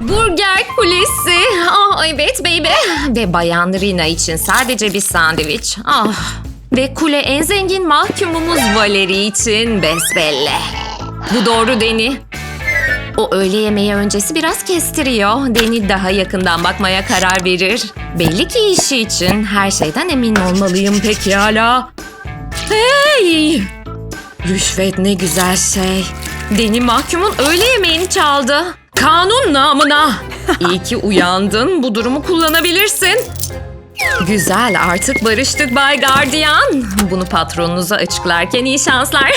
Burger kulesi. Ah evet baby. Ve bayan Rina için sadece bir sandviç. Ah. Ve kule en zengin mahkumumuz Valeri için besbelli. Bu doğru Deni. O öğle yemeği öncesi biraz kestiriyor. Deni daha yakından bakmaya karar verir. Belli ki işi için her şeyden emin olmalıyım pekala. Hey! Rüşvet ne güzel şey. Deni mahkumun öğle yemeğini çaldı. Kanun namına. İyi ki uyandın. Bu durumu kullanabilirsin. Güzel artık barıştık Bay Gardiyan. Bunu patronunuza açıklarken iyi şanslar.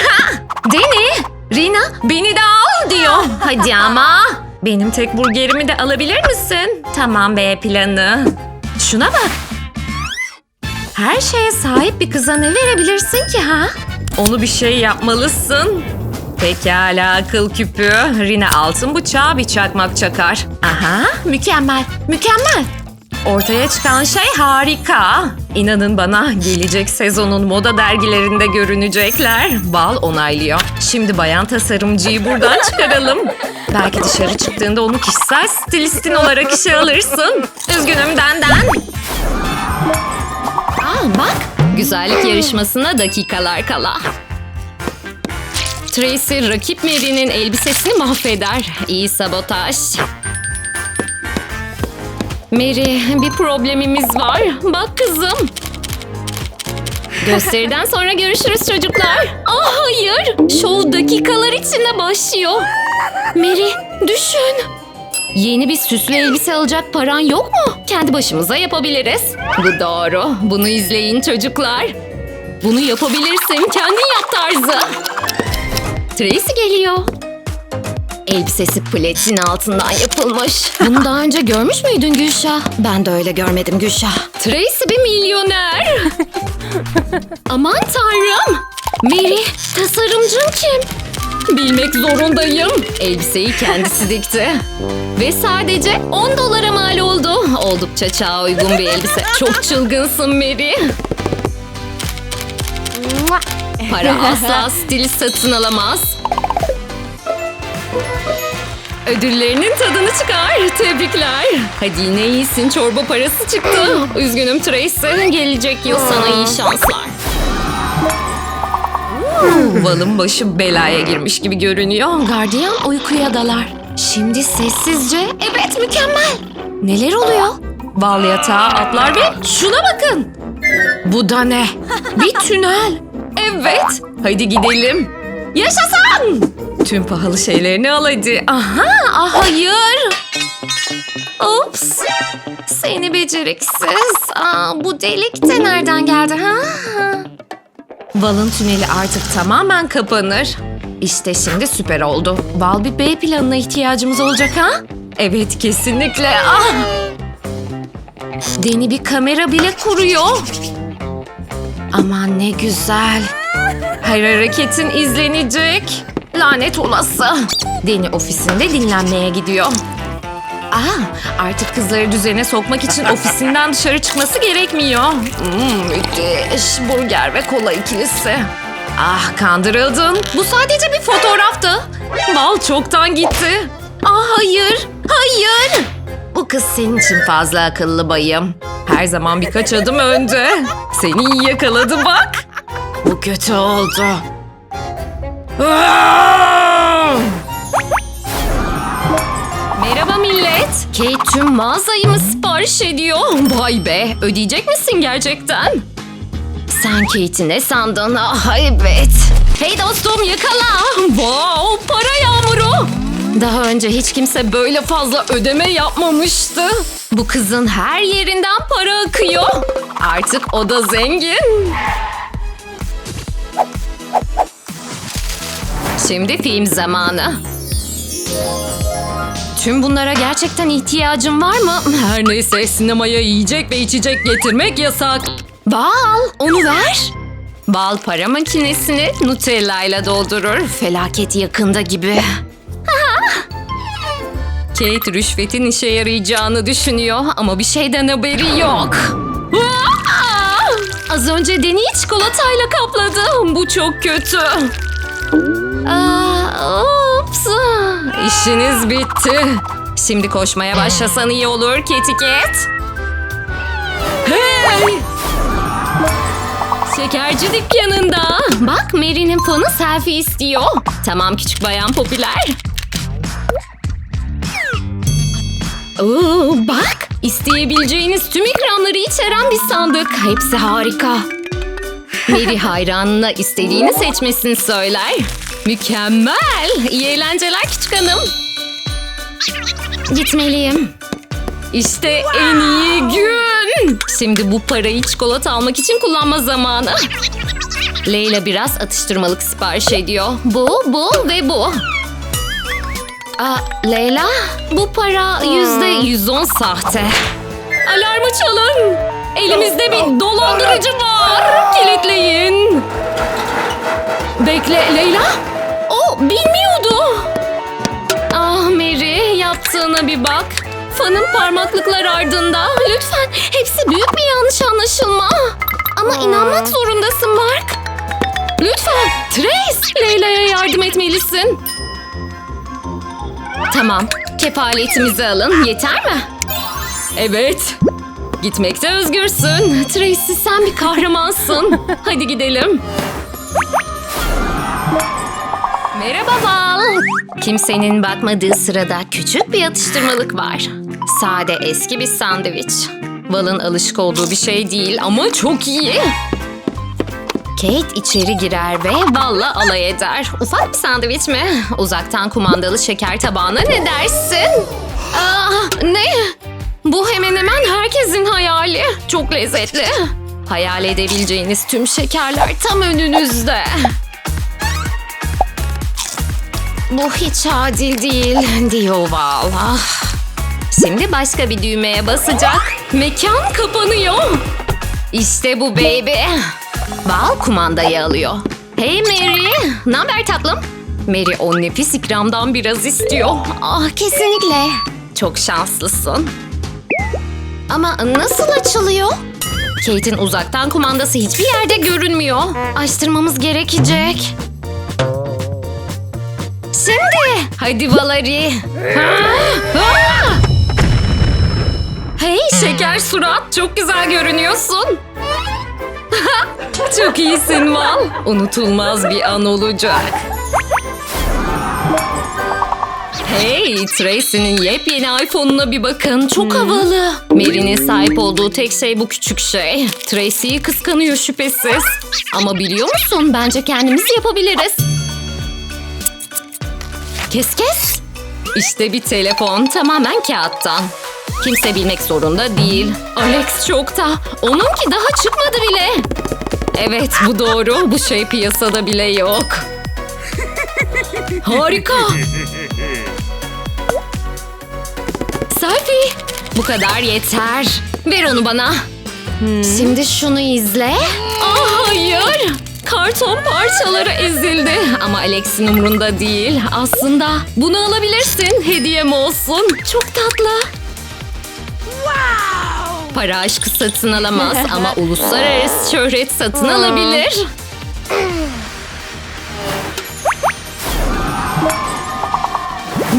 Deni, Rina beni de al diyor. Hadi ama. Benim tek burgerimi de alabilir misin? Tamam B planı. Şuna bak. Her şeye sahip bir kıza ne verebilirsin ki ha? Onu bir şey yapmalısın. Pekala akıl küpü. Rina altın bıçağı bir çakmak çakar. Aha mükemmel mükemmel. Ortaya çıkan şey harika. İnanın bana gelecek sezonun moda dergilerinde görünecekler. Bal onaylıyor. Şimdi bayan tasarımcıyı buradan çıkaralım. Belki dışarı çıktığında onu kişisel stilistin olarak işe alırsın. Üzgünüm Denden. Aa bak. Güzellik yarışmasına dakikalar kala. Tracy rakip Mary'nin elbisesini mahveder. İyi sabotaj. Mary bir problemimiz var. Bak kızım. Gösteriden sonra görüşürüz çocuklar. Ah hayır. Şov dakikalar içinde başlıyor. Mary düşün. Yeni bir süslü elbise alacak paran yok mu? Kendi başımıza yapabiliriz. Bu doğru. Bunu izleyin çocuklar. Bunu yapabilirsin. Kendin yap tarzı. Tracy geliyor. Elbisesi platin altından yapılmış. Bunu daha önce görmüş müydün Gülşah? Ben de öyle görmedim Gülşah. Tracy bir milyoner. Aman tanrım. Mary, tasarımcın kim? Bilmek zorundayım. Elbiseyi kendisi dikti. Ve sadece 10 dolara mal oldu. Oldukça çağa uygun bir elbise. Çok çılgınsın Mary. Para asla stil satın alamaz. Ödüllerinin tadını çıkar. Tebrikler. Hadi yine iyisin. Çorba parası çıktı. Üzgünüm Tracy. Gelecek yıl sana iyi şanslar. Valın başı belaya girmiş gibi görünüyor. Gardiyan uykuya dalar. Şimdi sessizce... Evet mükemmel. Neler oluyor? Bal yatağa atlar ve şuna bakın. Bu da ne? Bir tünel. Evet. Hadi gidelim. Yaşasın! Tüm pahalı şeylerini al hadi. Aha, ah hayır. Ops. Seni beceriksiz. Aa, bu delik de nereden geldi ha? Val'ın tüneli artık tamamen kapanır. İşte şimdi süper oldu. Val bir B planına ihtiyacımız olacak ha? Evet kesinlikle. Ah! Deni bir kamera bile kuruyor. Aman ne güzel. Her hareketin izlenecek. Lanet olası. Deni ofisinde dinlenmeye gidiyor. Aa, artık kızları düzene sokmak için ofisinden dışarı çıkması gerekmiyor. Hmm, müthiş. Burger ve kola ikilisi. Ah kandırıldın. Bu sadece bir fotoğraftı. Bal çoktan gitti. Ah hayır. Hayır. Bu kız senin için fazla akıllı bayım. Her zaman birkaç adım önde. Seni iyi yakaladı bak. Bu kötü oldu. Merhaba millet. Kate tüm mağazayı mı sipariş ediyor? Vay be ödeyecek misin gerçekten? Sen Kate'i ne sandın? Ah evet. Hey dostum yakala. Wow para yağmuru. Daha önce hiç kimse böyle fazla ödeme yapmamıştı. Bu kızın her yerinden para akıyor. Artık o da zengin. Şimdi film zamanı. Tüm bunlara gerçekten ihtiyacın var mı? Her neyse sinemaya yiyecek ve içecek getirmek yasak. Bal onu ver. Bal para makinesini Nutella ile doldurur. Felaket yakında gibi. Kate rüşvetin işe yarayacağını düşünüyor ama bir şeyden haberi yok. Az önce Deni'yi çikolatayla kapladı. Bu çok kötü. Aa, ups. İşiniz bitti. Şimdi koşmaya başlasan iyi olur Ketiket. Hey! Şekerci dükkanında. Bak Mary'nin fanı selfie istiyor. Tamam küçük bayan popüler. Oo, bak isteyebileceğiniz tüm ikramları içeren bir sandık. Hepsi harika. Mary hayranına istediğini seçmesini söyler. Mükemmel. İyi eğlenceler küçük hanım. Gitmeliyim. İşte en iyi gün. Şimdi bu parayı çikolata almak için kullanma zamanı. Leyla biraz atıştırmalık sipariş ediyor. Bu, bu ve bu. Aa, Leyla, bu para yüzde yüz on sahte. Alarmı çalın. Elimizde bir dolandırıcı var. Kilitleyin. Bekle Leyla. O bilmiyordu. Ah Mary yaptığına bir bak. Fanın parmaklıklar ardında. Lütfen hepsi büyük bir yanlış anlaşılma. Ama inanmak zorundasın Mark. Lütfen Trace Leyla'ya yardım etmelisin. Tamam kefaletimizi alın yeter mi? Evet. Gitmekte özgürsün. Tracy sen bir kahramansın. Hadi gidelim. Merhaba Val. Kimsenin bakmadığı sırada küçük bir atıştırmalık var. Sade eski bir sandviç. Val'ın alışık olduğu bir şey değil ama çok iyi. Kate içeri girer ve Val'la alay eder. Ufak bir sandviç mi? Uzaktan kumandalı şeker tabağına ne dersin? Aa, ne? Bu hemen hemen herkesin hayali. Çok lezzetli. Hayal edebileceğiniz tüm şekerler tam önünüzde. Bu hiç adil değil diyor Val. Ah. Şimdi başka bir düğmeye basacak. Mekan kapanıyor. İşte bu baby. Val kumandayı alıyor. Hey Mary, ne haber tatlım? Mary o nefis ikramdan biraz istiyor. Ah kesinlikle. Çok şanslısın. Ama nasıl açılıyor? Kate'in uzaktan kumandası hiçbir yerde görünmüyor. Açtırmamız gerekecek. Şimdi. Hadi Valeri. Hey şeker surat çok güzel görünüyorsun. çok iyisin Val. Unutulmaz bir an olacak. Hey, Tracy'nin yepyeni iPhone'una bir bakın. Çok havalı. Mary'nin sahip olduğu tek şey bu küçük şey. Tracy'yi kıskanıyor şüphesiz. Ama biliyor musun? Bence kendimiz yapabiliriz. Kes kes. İşte bir telefon tamamen kağıttan. Kimse bilmek zorunda değil. Alex çokta. Onunki daha çıkmadı bile. Evet bu doğru. Bu şey piyasada bile yok. Harika. Selfie. Bu kadar yeter. Ver onu bana. Şimdi şunu izle. Ah hayır. Karton parçaları ezildi. Ama Alex'in umrunda değil. Aslında bunu alabilirsin. Hediyem olsun. Çok tatlı. Para aşkı satın alamaz ama uluslararası şöhret satın alabilir.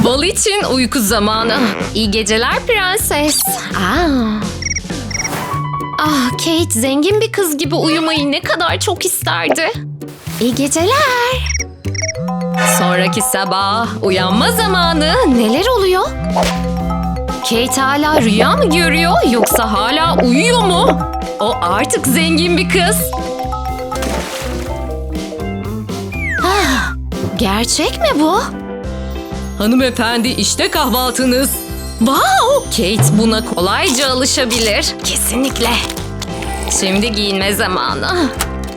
Bal için uyku zamanı. İyi geceler prenses. Aa. Ah Kate zengin bir kız gibi uyumayı ne kadar çok isterdi. İyi geceler. Sonraki sabah uyanma zamanı. Neler oluyor? Kate hala rüya mı görüyor yoksa hala uyuyor mu? O artık zengin bir kız. Ah, gerçek mi bu? Hanımefendi işte kahvaltınız. Wow! Kate buna kolayca alışabilir. Kesinlikle. Şimdi giyinme zamanı.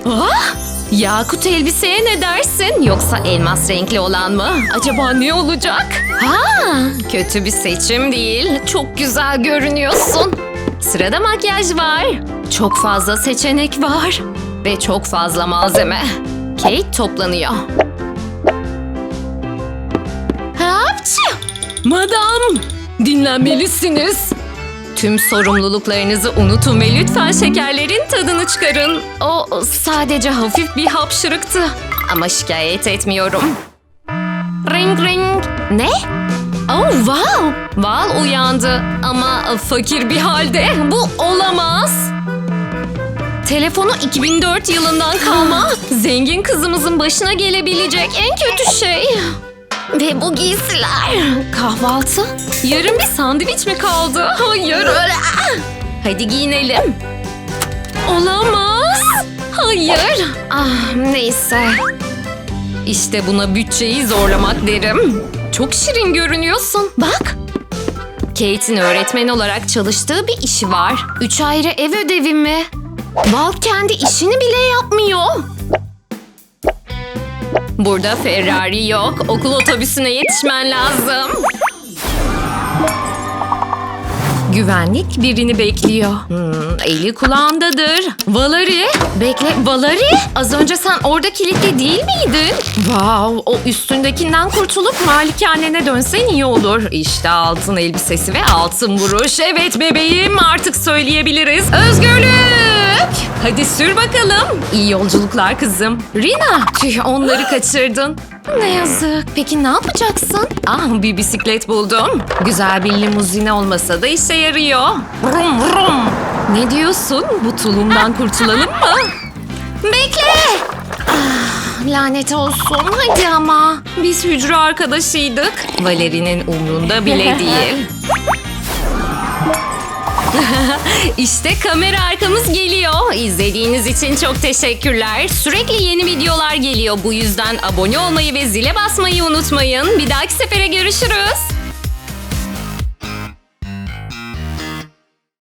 Ah! Yakut elbiseye ne dersin? Yoksa elmas renkli olan mı? Acaba ne olacak? Ha, kötü bir seçim değil. Çok güzel görünüyorsun. Sırada makyaj var. Çok fazla seçenek var. Ve çok fazla malzeme. Kate toplanıyor. Hapçı! Madam, dinlenmelisiniz. Tüm sorumluluklarınızı unutun ve lütfen şekerlerin tadını çıkarın. O sadece hafif bir hapşırıktı. Ama şikayet etmiyorum. Ring ring. Ne? Oh wow. Val uyandı ama fakir bir halde. Bu olamaz. Telefonu 2004 yılından kalma. Zengin kızımızın başına gelebilecek en kötü şey. Ve bu giysiler. Kahvaltı. Yarın bir sandviç mi kaldı? Hayır. Hadi giyinelim. Olamaz. Hayır. Ah neyse. İşte buna bütçeyi zorlamak derim. Çok şirin görünüyorsun. Bak. Kate'in öğretmen olarak çalıştığı bir işi var. Üç ayrı ev ödevi mi? Val kendi işini bile yapmıyor. Burada Ferrari yok. Okul otobüsüne yetişmen lazım. Güvenlik birini bekliyor. Hmm, eli kulağındadır. Valeri. Bekle, Valeri. Az önce sen orada kilitli değil miydin? Wow, o üstündekinden kurtulup malikanene dönsen iyi olur. İşte altın elbisesi ve altın vuruş. Evet bebeğim artık söyleyebiliriz. Özgürlük. Hadi sür bakalım. İyi yolculuklar kızım. Rina, tüh onları kaçırdın. Ne yazık. Peki ne yapacaksın? Ah bir bisiklet buldum. Güzel bir limuzine olmasa da işe yarıyor. Vrum vrum. Ne diyorsun? Bu tulumdan kurtulalım mı? Bekle. Ah, lanet olsun. Hadi ama. Biz hücre arkadaşıydık. Valeri'nin umrunda bile değil. İşte kamera arkamız geliyor. İzlediğiniz için çok teşekkürler. Sürekli yeni videolar geliyor. Bu yüzden abone olmayı ve zile basmayı unutmayın. Bir dahaki sefere görüşürüz.